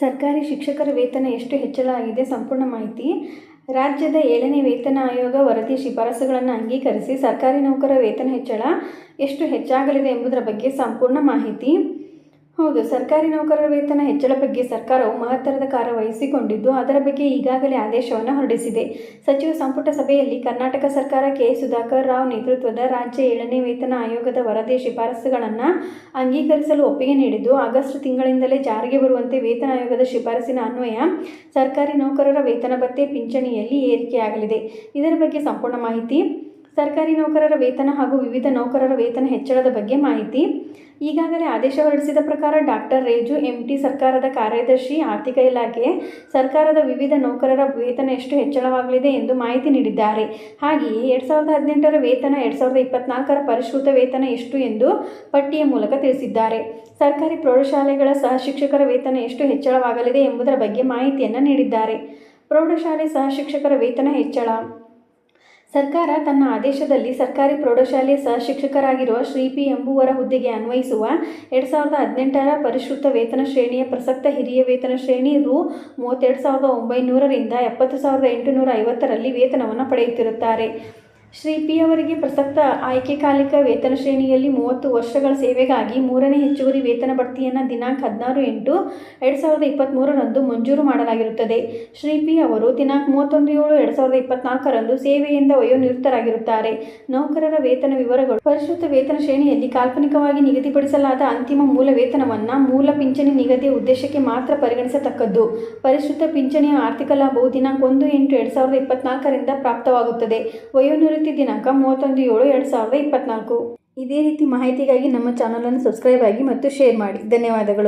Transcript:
ಸರ್ಕಾರಿ ಶಿಕ್ಷಕರ ವೇತನ ಎಷ್ಟು ಹೆಚ್ಚಳ ಆಗಿದೆ ಸಂಪೂರ್ಣ ಮಾಹಿತಿ. ರಾಜ್ಯದ ಏಳನೇ ವೇತನ ಆಯೋಗ ವರದಿ ಶಿಫಾರಸುಗಳನ್ನು ಅಂಗೀಕರಿಸಿ ಸರ್ಕಾರಿ ನೌಕರರ ವೇತನ ಹೆಚ್ಚಳ ಎಷ್ಟು ಹೆಚ್ಚಾಗಲಿದೆ ಎಂಬುದರ ಬಗ್ಗೆ ಸಂಪೂರ್ಣ ಮಾಹಿತಿ. ಹೌದು, ಸರ್ಕಾರಿ ನೌಕರರ ವೇತನ ಹೆಚ್ಚಳ ಬಗ್ಗೆ ಸರ್ಕಾರವು ಮಹತ್ತರದ ಕಾರ್ಯ ವಹಿಸಿಕೊಂಡಿದ್ದು, ಅದರ ಬಗ್ಗೆ ಈಗಾಗಲೇ ಆದೇಶವನ್ನು ಹೊರಡಿಸಿದೆ. ಸಚಿವ ಸಂಪುಟ ಸಭೆಯಲ್ಲಿ ಕರ್ನಾಟಕ ಸರ್ಕಾರ ಕೆ. ಸುಧಾಕರ್ ರಾವ್ ನೇತೃತ್ವದ ರಾಜ್ಯ ಏಳನೇ ವೇತನ ಆಯೋಗದ ವರದಿ ಶಿಫಾರಸುಗಳನ್ನು ಅಂಗೀಕರಿಸಲು ಒಪ್ಪಿಗೆ ನೀಡಿದ್ದು, ಆಗಸ್ಟ್ ತಿಂಗಳಿಂದಲೇ ಜಾರಿಗೆ ಬರುವಂತೆ ವೇತನ ಆಯೋಗದ ಶಿಫಾರಸಿನ ಅನ್ವಯ ಸರ್ಕಾರಿ ನೌಕರರ ವೇತನ ಭತ್ಯೆ ಪಿಂಚಣಿಯಲ್ಲಿ ಏರಿಕೆಯಾಗಲಿದೆ. ಇದರ ಬಗ್ಗೆ ಸಂಪೂರ್ಣ ಮಾಹಿತಿ ಸರ್ಕಾರಿ ನೌಕರರ ವೇತನ ಹಾಗೂ ವಿವಿಧ ನೌಕರರ ವೇತನ ಹೆಚ್ಚಳದ ಬಗ್ಗೆ ಮಾಹಿತಿ. ಈಗಾಗಲೇ ಆದೇಶ ಹೊರಡಿಸಿದ ಪ್ರಕಾರ ಡಾಕ್ಟರ್ ರೇಜು ಎಂ ಟಿ ಸರ್ಕಾರದ ಕಾರ್ಯದರ್ಶಿ, ಆರ್ಥಿಕ ಇಲಾಖೆ, ಸರ್ಕಾರದ ವಿವಿಧ ನೌಕರರ ವೇತನ ಎಷ್ಟು ಹೆಚ್ಚಳವಾಗಲಿದೆ ಎಂದು ಮಾಹಿತಿ ನೀಡಿದ್ದಾರೆ. ಹಾಗೆಯೇ ಎರಡು ಸಾವಿರದ ಹದಿನೆಂಟರ ವೇತನ, ಎರಡು ಸಾವಿರದ ಇಪ್ಪತ್ನಾಲ್ಕರ ಪರಿಷ್ಕೃತ ವೇತನ ಎಷ್ಟು ಎಂದು ಪಟ್ಟಿಯ ಮೂಲಕ ತಿಳಿಸಿದ್ದಾರೆ. ಸರ್ಕಾರಿ ಪ್ರೌಢಶಾಲೆಗಳ ಸಹ ಶಿಕ್ಷಕರ ವೇತನ ಎಷ್ಟು ಹೆಚ್ಚಳವಾಗಲಿದೆ ಎಂಬುದರ ಬಗ್ಗೆ ಮಾಹಿತಿಯನ್ನು ನೀಡಿದ್ದಾರೆ. ಪ್ರೌಢಶಾಲೆ ಸಹ ಶಿಕ್ಷಕರ ವೇತನ ಹೆಚ್ಚಳ ಸರ್ಕಾರ ತನ್ನ ಆದೇಶದಲ್ಲಿ ಸರ್ಕಾರಿ ಪ್ರೌಢಶಾಲೆಯ ಸಹ ಶಿಕ್ಷಕರಾಗಿರುವ ಶ್ರೀ ಪಿ ಎಂಬುವರ ಹುದ್ದೆಗೆ ಅನ್ವಯಿಸುವ ಎರಡು ಸಾವಿರದ ಹದಿನೆಂಟರ ಪರಿಷ್ಕೃತ ವೇತನ ಶ್ರೇಣಿಯ ಪ್ರಸಕ್ತ ಹಿರಿಯ ವೇತನ ಶ್ರೇಣಿ ರು ಮೂವತ್ತೆರಡು ಸಾವಿರದ ಒಂಬೈನೂರರಿಂದ ಎಪ್ಪತ್ತು ಸಾವಿರದ ಎಂಟುನೂರ ಐವತ್ತರಲ್ಲಿ ವೇತನವನ್ನು ಪಡೆಯುತ್ತಿರುತ್ತಾರೆ. ಶ್ರೀ ಪಿ ಅವರಿಗೆ ಪ್ರಸಕ್ತ ಆಯ್ಕೆಕಾಲಿಕ ವೇತನ ಶ್ರೇಣಿಯಲ್ಲಿ ಮೂವತ್ತು ವರ್ಷಗಳ ಸೇವೆಗಾಗಿ ಮೂರನೇ ಹೆಚ್ಚುವರಿ ವೇತನ ಬಡ್ತಿಯನ್ನು ದಿನಾಂಕ ಹದಿನಾರು ಎಂಟು ಎರಡು ಸಾವಿರದ ಇಪ್ಪತ್ತ್ಮೂರರಂದು ಮಂಜೂರು ಮಾಡಲಾಗಿರುತ್ತದೆ. ಶ್ರೀ ಪಿ ಅವರು ದಿನಾಂಕ ಮೂವತ್ತೊಂದು ಏಳು ಎರಡು ಸಾವಿರದ ಇಪ್ಪತ್ತ್ನಾಲ್ಕರಂದು ಸೇವೆಯಿಂದ ವಯೋನಿವೃತ್ತರಾಗಿರುತ್ತಾರೆ. ನೌಕರರ ವೇತನ ವಿವರಗಳು ಪರಿಷ್ಕೃತ ವೇತನ ಶ್ರೇಣಿಯಲ್ಲಿ ಕಾಲ್ಪನಿಕವಾಗಿ ನಿಗದಿಪಡಿಸಲಾದ ಅಂತಿಮ ಮೂಲ ವೇತನವನ್ನು ಮೂಲ ಪಿಂಚಣಿ ನಿಗದಿಯ ಉದ್ದೇಶಕ್ಕೆ ಮಾತ್ರ ಪರಿಗಣಿಸತಕ್ಕದ್ದು. ಪರಿಷ್ಕೃತ ಪಿಂಚಣಿಯ ಆರ್ಥಿಕ ಲಾಭವು ದಿನಾಂಕ ಒಂದು ಎಂಟು ಎರಡು ಸಾವಿರದ ಇಪ್ಪತ್ತ್ನಾಲ್ಕರಿಂದ ಪ್ರಾಪ್ತವಾಗುತ್ತದೆ. ವಯೋನಿವೃತ್ತಿ ದಿನಾಂಕ ಮೂವತ್ತೊಂದು ಏಳು ಎರಡು ಸಾವಿರದ ಇಪ್ಪತ್ನಾಲ್ಕು. ಇದೇ ರೀತಿ ಮಾಹಿತಿಗಾಗಿ ನಮ್ಮ ಚಾನಲನ್ನು ಸಬ್ಸ್ಕ್ರೈಬ್ ಆಗಿ ಮತ್ತು ಶೇರ್ ಮಾಡಿ. ಧನ್ಯವಾದಗಳು.